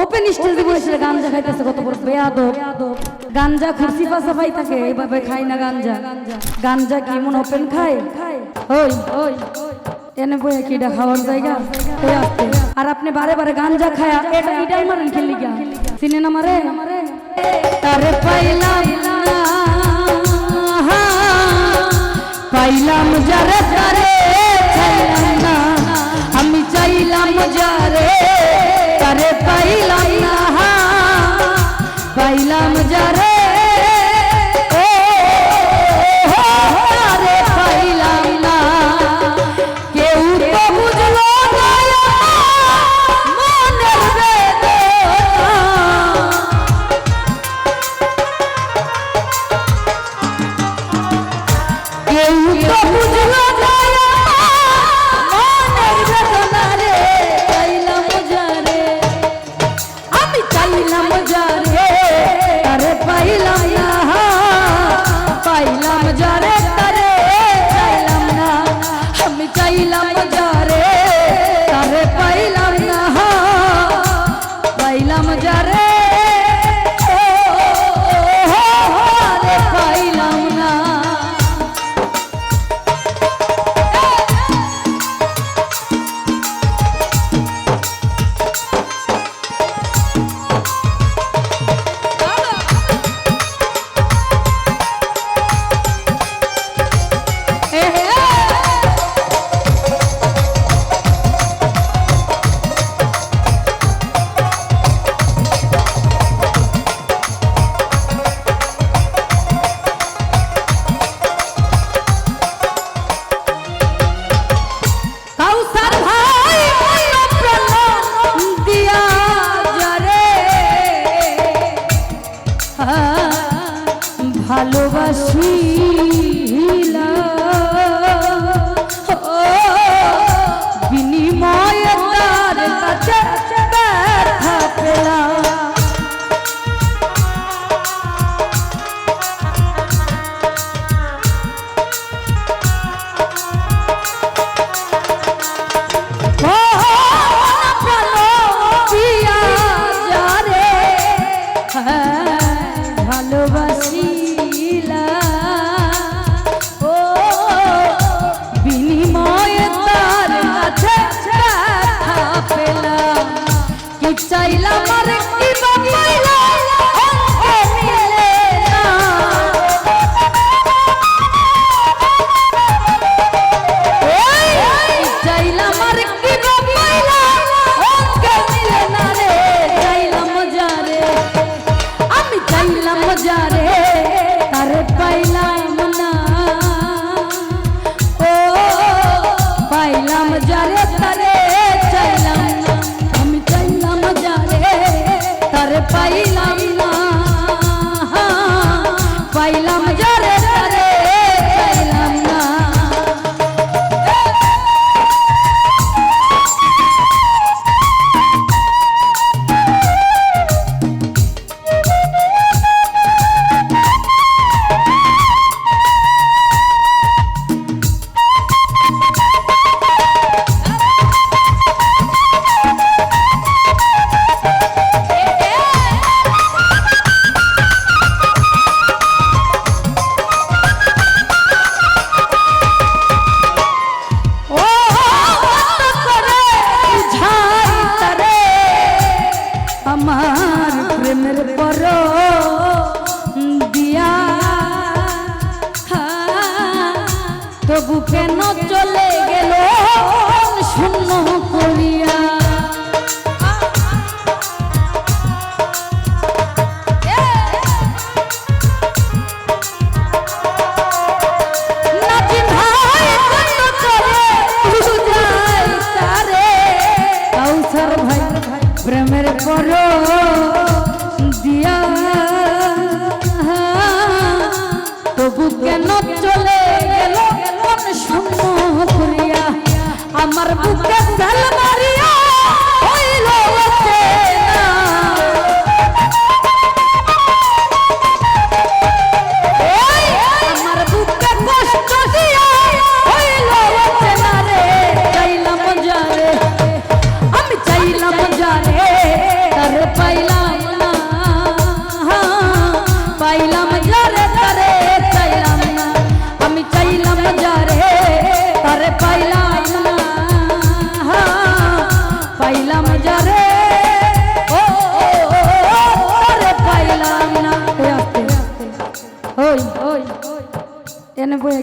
Open স্টেজে বসে গাঞ্জা খাইতেছে, কত বড় বেয়াদ গাঞ্জা খুশি পাশা ভাই থাকে এইভাবে খাই না গাঞ্জা। গাঞ্জা কি মন ওপেন খাই ওই ওই। এনে বই কিডা খাওয়ার জায়গা? ওই আসতে আর আপনি বারে বারে গাঞ্জা খায়া, এটা কিডাই মারেন খেলি গা চিনে না মারে? তারে পাইলাম পাইলাম যারে তারে, চাইলাম না। আমি চাইলাম যারে পাইলাম যারা ভালোবাসি। চলে আমার বুকে সালমা।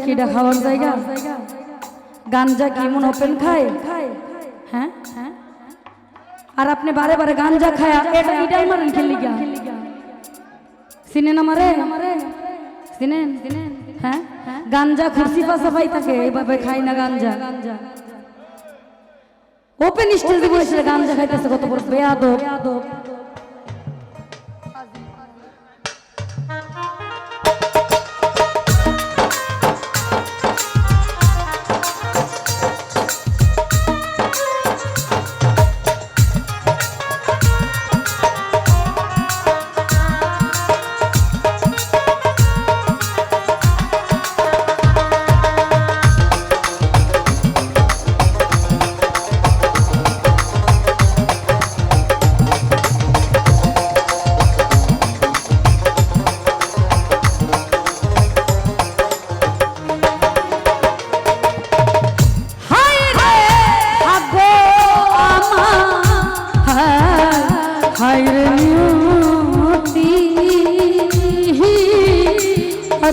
কি এটা খাওয়ার জায়গা? গাঞ্জা কি মন ওপেন খায়? হ্যাঁ? আর আপনি বারে বারে গাঞ্জা খায় এটা এটাই মারেন খেলি গা চিনেন আমারে চিনেন হ্যাঁ? গাঞ্জা খুশি পাশা পাই থাকে এইভাবে খাই না গাঞ্জা। ওপেন স্টেজে বসে গাঞ্জা খাইতেছে কত বড় বেয়াদব।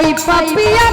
পাই পাপিয়া